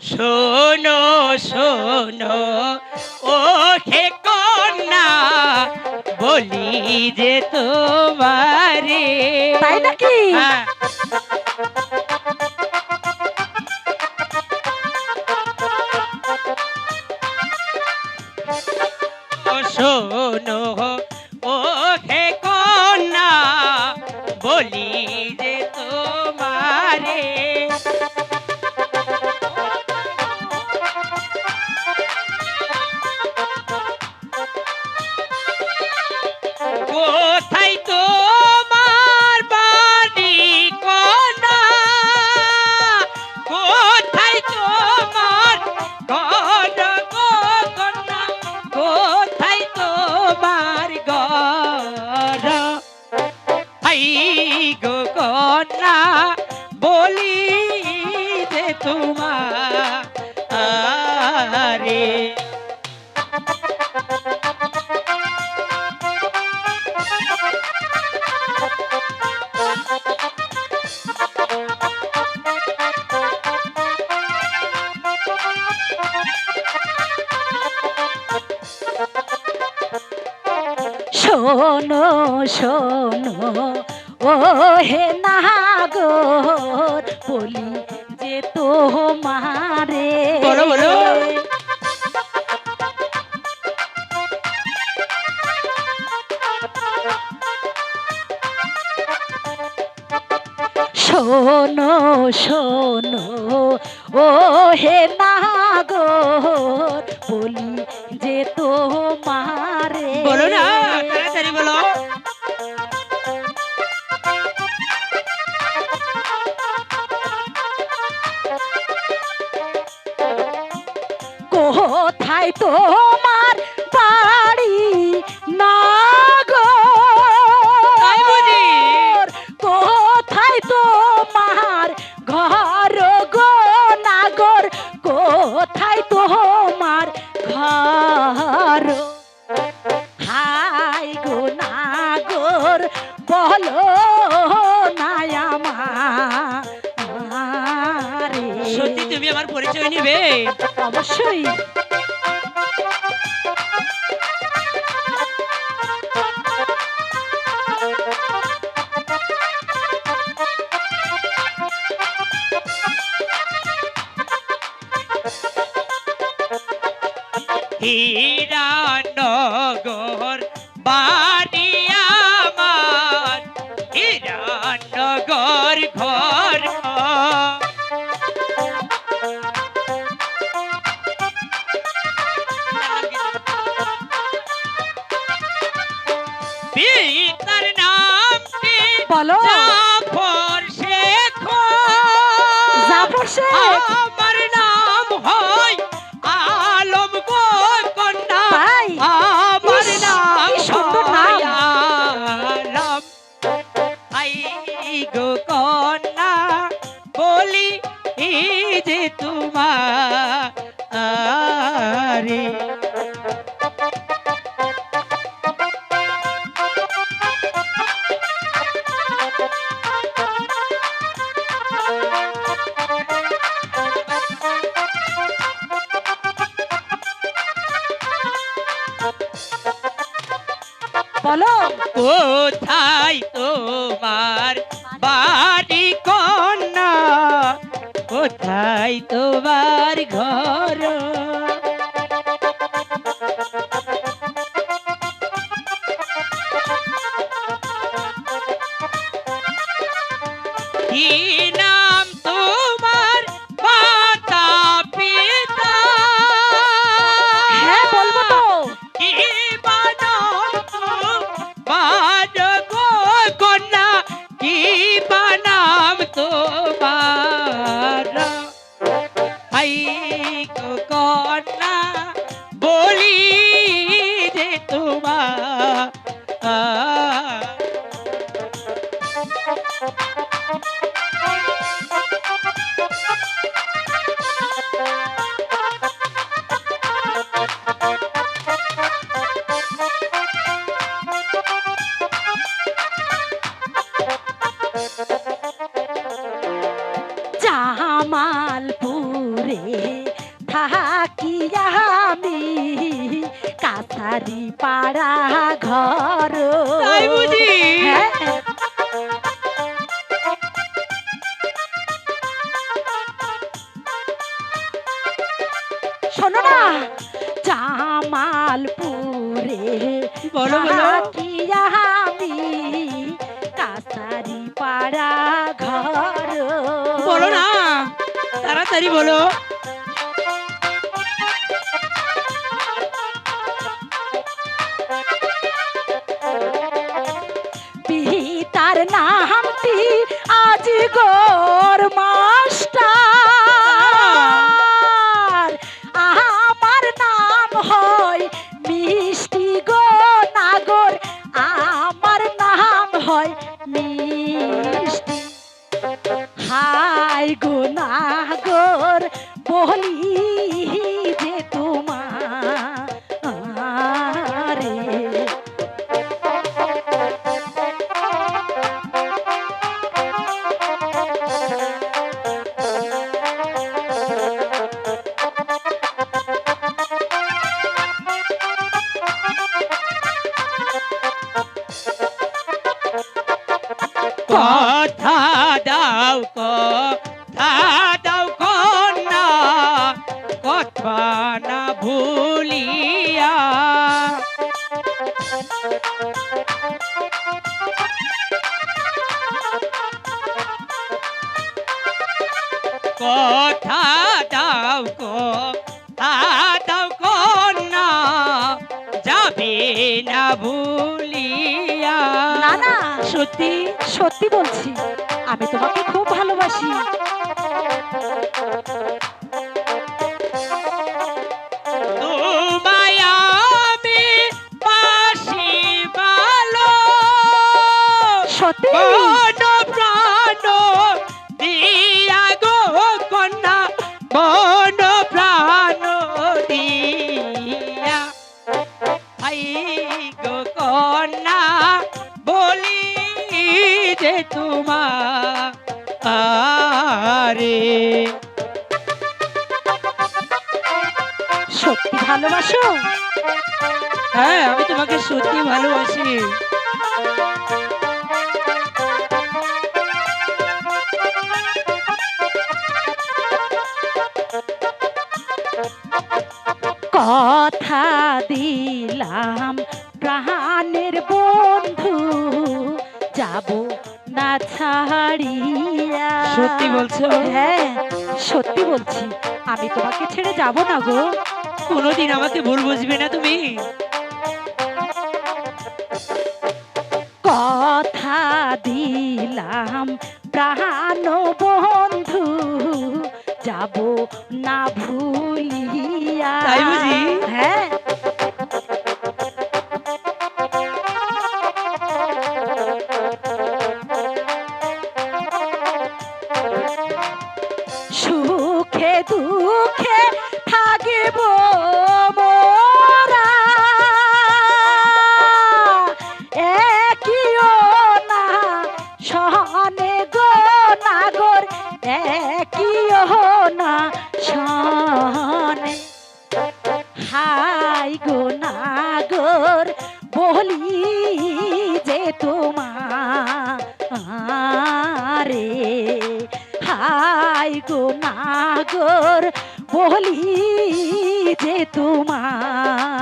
শোনো শোনো ও হে কন্যা বলি যে তোমারে তাই নাকি হ্যাঁ। শোনো কন্যা বলি যে তোমার শোনো শোনো ও হে নাগর বলি যে তোমারে। বলো, বলো। শোনো শোনো ও হে নাগর বলি যে তোমারে। বলো না তাড়াতাড়ি বলো। কোথায় তোমার বাড়ি? বুঝি? নাগর কোথায় তোমার ঘর গো? নাগর কোথায় তোমার ঘর? হাই গো নাগর বলো পরিচয় নিবে অবশ্যই। বলো? জাফর শেখ জাফর শেখ? আমার নাম হয় আলম গো কন্যা। আমার নাম সুন্দর নাম। আলম। আই গো কোথায় তোমার বাড়ি কন্যা? কোথায় তোমার ঘর? তোমার কাছারি পাড়া ঘর। তাই বুঝি? হ্যাঁ। শোনো না জামালপুরে বলো বলো। থাকি আমি কাছারি পাড়া ঘর। বলো না তাড়াতাড়ি বলো। কথা দাও কথা কথা দাও কথা দাও কন্যা যাবে না ভুলিয়া। না, সত্যি সত্যি বলছি, আমি তোমাকে খুব ভালোবাসি। আরে সত্যি ভালোবাসো? হ্যাঁ আমি তোমাকে সত্যি ভালোবাসি। কথা দিলাম প্রাণের বন্ধু যাব ছাড়িয়া সত্যি বলছো? হ্যাঁ সত্যি বলছি। আমি তোমাকে ছেড়ে যাব না গো। কোনোদিন আমাকে ভুল বুঝবে না তুমি। কথা দিলাম প্রাণ বন্ধু যাব না ভুলিয়া। হ্যাঁ নাগর বলি যে তোমার